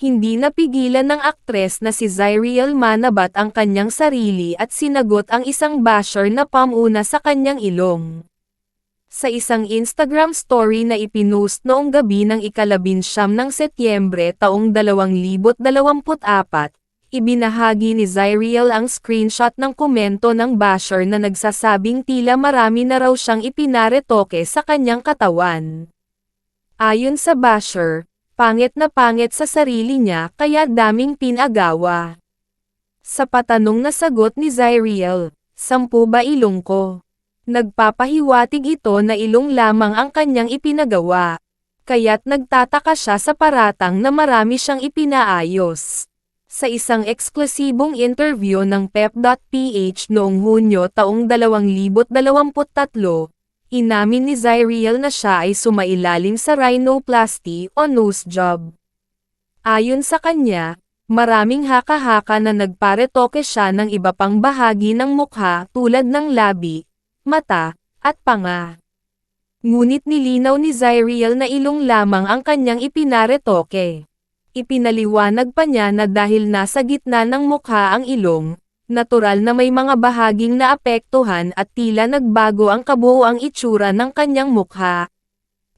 Hindi napigilan ng aktres na si Zyriel Manabat ang kanyang sarili at sinagot ang isang basher na pamuna sa kanyang ilong. Sa isang Instagram story na ipinost noong gabi ng ikalabinsyam ng Setyembre taong 2024, ibinahagi ni Zyriel ang screenshot ng komento ng basher na nagsasabing tila marami na raw siyang ipinaretoke sa kanyang katawan. Ayon sa basher, pangit na pangit sa sarili niya kaya daming pinagawa. Sa patanong na sagot ni Zyriel, sampu ba ilong ko? Nagpapahiwatig ito na ilong lamang ang kanyang ipinagawa. Kaya't nagtataka siya sa paratang na marami siyang ipinaayos. Sa isang eksklusibong interview ng pep.ph noong Hunyo taong 2023, inamin ni Zyriel na siya ay sumailalim sa rhinoplasty o nose job. Ayon sa kanya, maraming haka-haka na nagparetoke siya ng iba pang bahagi ng mukha tulad ng labi, mata, at panga. Ngunit nilinaw ni Zyriel na ilong lamang ang kanyang ipinaretoke. Ipinaliwanag pa niya na dahil nasa gitna ng mukha ang ilong, natural na may mga bahaging naapektuhan at tila nagbago ang kabuoang itsura ng kanyang mukha.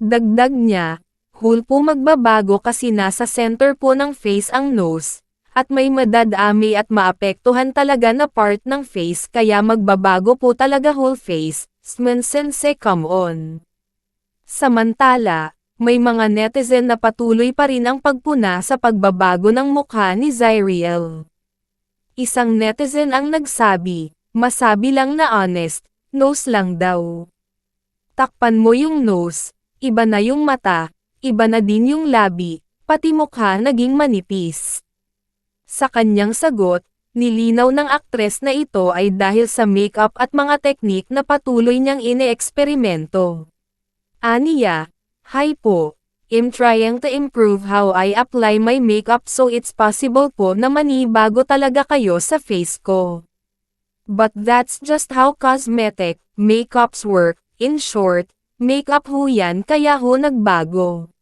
Dagdag niya, hul po magbabago kasi nasa center po ng face ang nose, at may madadami at maapektuhan talaga na part ng face kaya magbabago po talaga whole face, smensense come on. Samantala, may mga netizen na patuloy pa rin ang pagpuna sa pagbabago ng mukha ni Zyriel. Isang netizen ang nagsabi, masabi lang na honest, nose lang daw. Takpan mo yung nose, iba na yung mata, iba na din yung labi, pati mukha naging manipis. Sa kanyang sagot, nilinaw ng aktres na ito ay dahil sa makeup at mga teknik na patuloy niyang ine-eksperimento. Aniya, Hi po, I'm trying to improve how I apply my makeup so it's possible po na manibago talaga kayo sa face ko. But that's just how cosmetic, makeups work, in short, makeup ho yan kaya ho nagbago.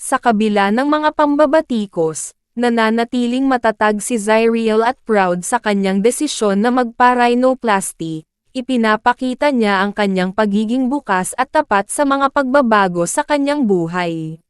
Sa kabila ng mga pambabatikos, nananatiling matatag si Zyriel at proud sa kanyang desisyon na magpa-rhinoplasty, ipinapakita niya ang kanyang pagiging bukas at tapat sa mga pagbabago sa kanyang buhay.